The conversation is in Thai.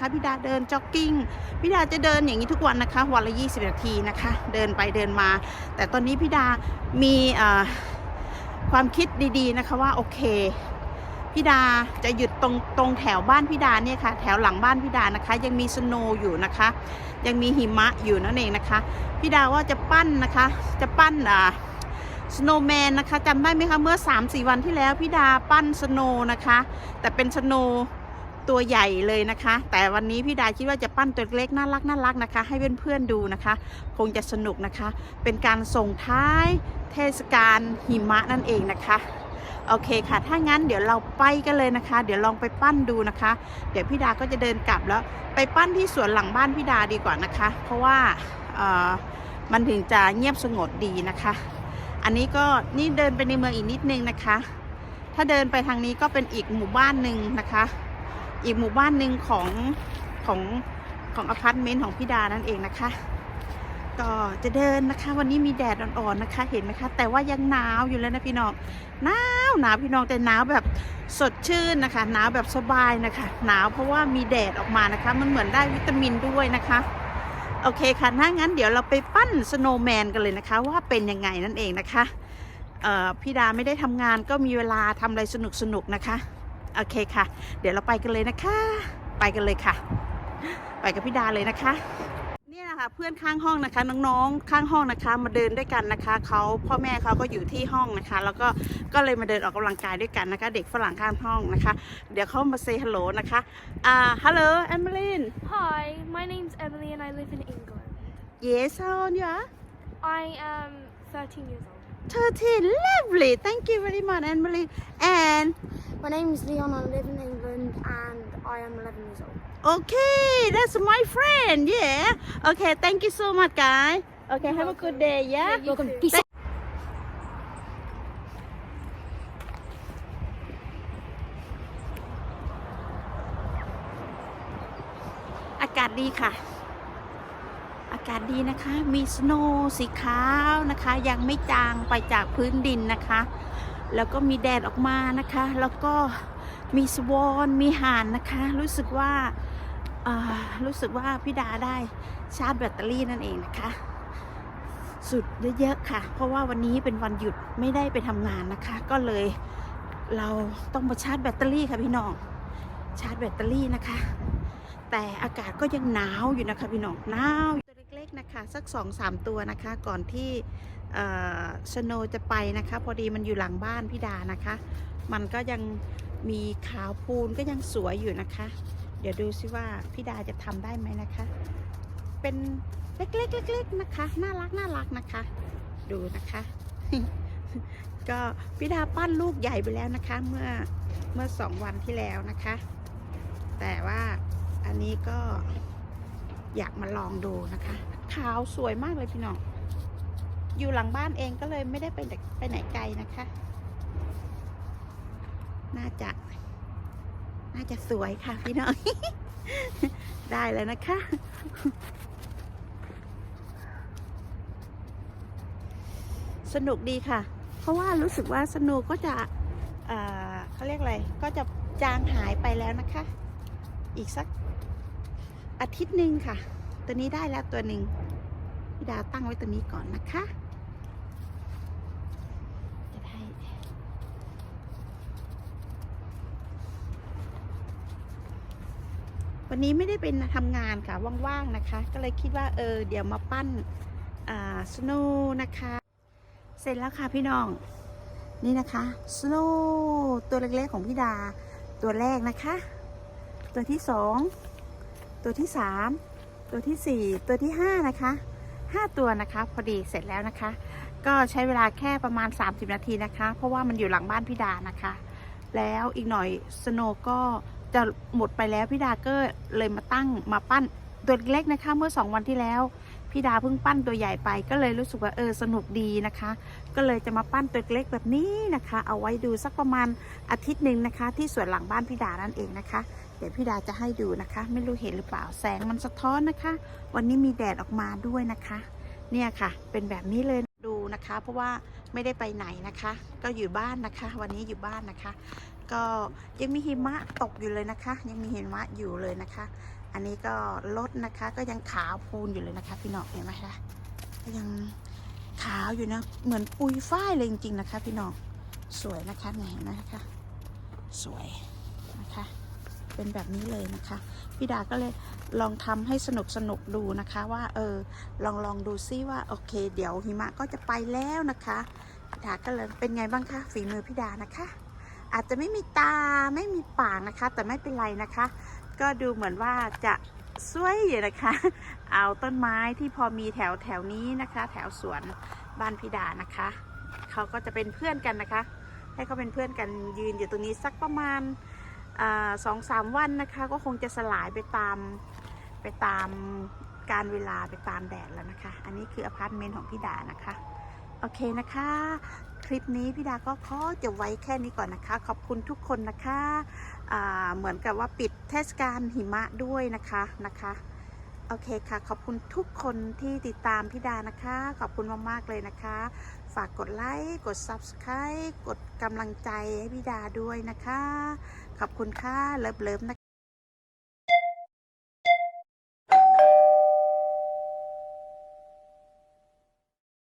นะคะพี่ดาเดินจ็อกกิ้งพี่ดาจะเดินอย่างนี้ทุกวันนะคะวันละ20นาทีนะคะเดินไปเดินมา แต่ตอนนี้พี่ดามีความคิดดีๆนะคะว่าโอเคพี่ดาจะหยุดตรงตรงแถวบ้านพี่ดาเนี่ยค่ะแถวหลังบ้านพี่ดานะคะ ยังมีสโนอยู่นะคะ ยังมีหิมะอยู่นั่นเองนะคะพี่ดาว่าจะปั้นนะคะ จะปั้นอ่าสโนว์แมนนะคะจำได้ไหมคะเมื่อ 3-4 วันที่แล้วพี่ดาปั้นสโนนะคะ แต่เป็นสโน ตัวใหญ่เลยนะคะ แต่วันนี้พี่ดาคิดว่าจะปั้นตัวเล็กน่ารักน่ารักนะคะ ให้เพื่อนๆดูนะคะ คงจะสนุกนะคะ เป็นการส่งท้ายเทศกาลหิมะนั่นเองนะคะโอเคค่ะ ถ้างั้นเดี๋ยวเราไปกันเลยนะคะ เดี๋ยวลองไปปั้นดูนะคะ เดี๋ยวพี่ดาก็จะเดินกลับแล้วไปปั้นที่สวนหลังบ้านพี่ดาดีกว่านะคะ เพราะว่ามันถึงจะเงียบสงบดีนะคะ อันนี้ก็นี่เดินไปในเมืองอีกนิดนึงนะคะ ถ้าเดินไปทางนี้ก็เป็นอีกหมู่บ้านหนึ่งนะคะ อีกหมู่บ้านหนึ่งของของของอพาร์ตเมนต์ของพี่ดานั่นเองนะคะ ก็จะเดินนะคะ วันนี้มีแดดอ่อนๆนะคะ เห็นไหมคะ แต่ว่ายังหนาวอยู่แล้วนะพี่น้องหนาวหนาวพี่น้องแต่หนาวแบบสดชื่นนะคะ หนาวแบบสบายนะคะ หนาวเพราะว่ามีแดดออกมานะคะ มันเหมือนได้วิตามินด้วยนะคะโอเคค่ะถ้างั้นเดี๋ยวเราไปปั้นสโนว์แมนกันเลยนะคะ ว่าเป็นยังไงนั่นเองนะคะพี่ดาไม่ได้ทำงานก็มีเวลาทำอะไรสนุกๆนะคะ โอเคค่ะ เดี๋ยวเราไปกันเลยนะคะ ไปกันเลยค่ะ ไปกับพี่ดาเลยนะคะเนี่ยนะคะเพื่อนข้างห้องนะคะน้องๆข้างห้องนะคะ มาเดินด้วยกันนะคะเขาพ่อแม่เขาก็อยู่ที่ห้องนะคะ แล้วก็ก็เลยมาเดินออกกำลังกายด้วยกันนะคะ เด็กฝรั่งข้างห้องนะคะ เดี๋ยวเขามาเซฮัลโหลนะคะอ่าฮัลโหลแอมเบลิน Hi, my name's Emily and I live in England. yes how old you are I am 13 years old. 13 lovely thank you very much Emily and My name's Leon, I live in England and I am 11 years old. okay that's my friend yeah okay thank you so much guys okay have a good day yeah Welcome. Peace out. อากาศดีค่ะ อากาศดีนะคะ มีสโนว์สีขาวนะคะ ยังไม่จางไปจากพื้นดินนะคะ แล้วก็มีแดดออกมานะคะ แล้วก็มีสวอนมีห่านนะคะ รู้สึกว่าารู้สึกว่าพี่ดาได้ชาร์จแบตเตอรี่นั่นเองนะคะ สุดเยอะๆค่ะ เพราะว่าวันนี้เป็นวันหยุดไม่ได้ไปทำงานนะคะ ก็เลยเราต้องมาชาร์จแบตเตอรี่ค่ะพี่น้องชาร์จแบตเตอรี่นะคะ แต่อากาศก็ยังหนาวอยู่นะคะพี่น้องหนาว ๆนะคะสักสองสามตัวนะคะก่อนที่สโนจะไปนะคะ พอดีมันอยู่หลังบ้านพี่ดานะคะ มันก็ยังมีขาวพูนก็ยังสวยอยู่นะคะ เดี๋ยวดูซิว่าพี่ดาจะทำได้ไหมนะคะ เป็นเล็กๆเล็กๆนะคะ น่ารักน่ารักนะคะ ดูนะคะ ก็พี่ดาปั้นลูกใหญ่ไปแล้วนะคะ เมื่อเมื่อสองวันที่แล้วนะคะ แต่ว่าอันนี้ก็อยากมาลองดูนะคะ ขาวสวยมากเลยพี่น้อง อยู่หลังบ้านเองก็เลยไม่ได้ไปไหนไปไหนไกลนะคะ น่าจะ น่าจะสวยค่ะพี่น้อง ได้เลยนะคะ สนุกดีค่ะ เพราะว่ารู้สึกว่าสนุกก็จะเขาเรียกอะไร ก็จะจางหายไปแล้วนะคะ อีกสักอาทิตย์หนึ่งค่ะ ตัวนี้ได้แล้วตัวหนึ่งพี่ดาวตั้งไว้ตัวนี้ก่อนนะคะ จะได้ วันนี้ไม่ได้เป็นทำงานค่ะว่างๆนะคะ ก็เลยคิดว่าเออเดี๋ยวมาปั้นอ่าสโนนะคะ เสร็จแล้วค่ะพี่น้องนี่นะคะสโนตัวเล็กๆของพี่ดา ตัวแรกนะคะ ตัวที่สอง ตัวที่สาม ตัวที่สี่ตัวที่ห้านะคะห้าตัวนะคะ พอดีเสร็จแล้วนะคะ ก็ใช้เวลาแค่ประมาณ 30 นาทีนะคะ เพราะว่ามันอยู่หลังบ้านพี่ดานะคะ แล้วอีกหน่อยสโนก็จะหมดไปแล้วพี่ดาก็เลยมาตั้งมาปั้นตัวเล็กนะคะ เมื่อ 2 วันที่แล้วพี่ดาเพิ่งปั้นตัวใหญ่ไปก็เลยรู้สึกว่าเออสนุกดีนะคะ ก็เลยจะมาปั้นตัวเล็กแบบนี้นะคะ เอาไว้ดูสักประมาณอาทิตย์หนึ่งนะคะ ที่สวนหลังบ้านพี่ดานั่นเองนะคะ เดี๋ยวพี่ดาจะให้ดูนะคะ ไม่รู้เห็นหรือเปล่าแสงมันสะท้อนนะคะ วันนี้มีแดดออกมาด้วยนะคะ เนี่ยค่ะ เป็นแบบนี้เลยดูนะคะ เพราะว่าไม่ได้ไปไหนนะคะ ก็อยู่บ้านนะคะ วันนี้อยู่บ้านนะคะ ก็ยังมีหิมะตกอยู่เลยนะคะ ยังมีหิมะอยู่เลยนะคะ อันนี้ก็รถนะคะก็ยังขาวพูนอยู่เลยนะคะ พี่น้องเห็นไหมคะก็ยังขาวอยู่นะเหมือนปุยฝ้ายเลยจริงๆนะคะ พี่น้องสวยนะคะไงเห็นไหมคะ สวยนะคะ เป็นแบบนี้เลยนะคะ พี่ดาก็เลยลองทำให้สนุกสนุกดูนะคะว่าเออลองลองดูซิว่าโอเค เดี๋ยวหิมะก็จะไปแล้วนะคะพี่ดาก็เลยเป็นไงบ้างคะฝีมือพี่ดานะคะ อาจจะไม่มีตาไม่มีปากนะคะ แต่ไม่เป็นไรนะคะ ก็ดูเหมือนว่าจะสวยอยู่นะคะ เอาต้นไม้ที่พอมีแถวแถวนี้นะคะ แถวสวนบ้านพี่ดานะคะเขาก็จะเป็นเพื่อนกันนะคะ ให้เขาเป็นเพื่อนกันยืนอยู่ตรงนี้สักประมาณ สองสามวันนะคะก็คงจะสลายไปตามไปตามการเวลาไปตามแดดแล้วนะคะ อันนี้คืออพาร์ตเมนต์ของพี่ดานะคะ โอเคนะคะ คลิปนี้พี่ดาก็ขอจะไว้แค่นี้ก่อนนะคะ ขอบคุณทุกคนนะคะเหมือนกับว่าปิดเทศกาลหิมะด้วยนะคะนะคะโอเคค่ะ ขอบคุณทุกคนที่ติดตามพี่ดานะคะ ขอบคุณมากๆเลยนะคะ ฝากกดไลค์ กด Subscribe กดกำลังใจให้พี่ดาด้วยนะคะ ขอบคุณค่ะเลิฟๆนะคะ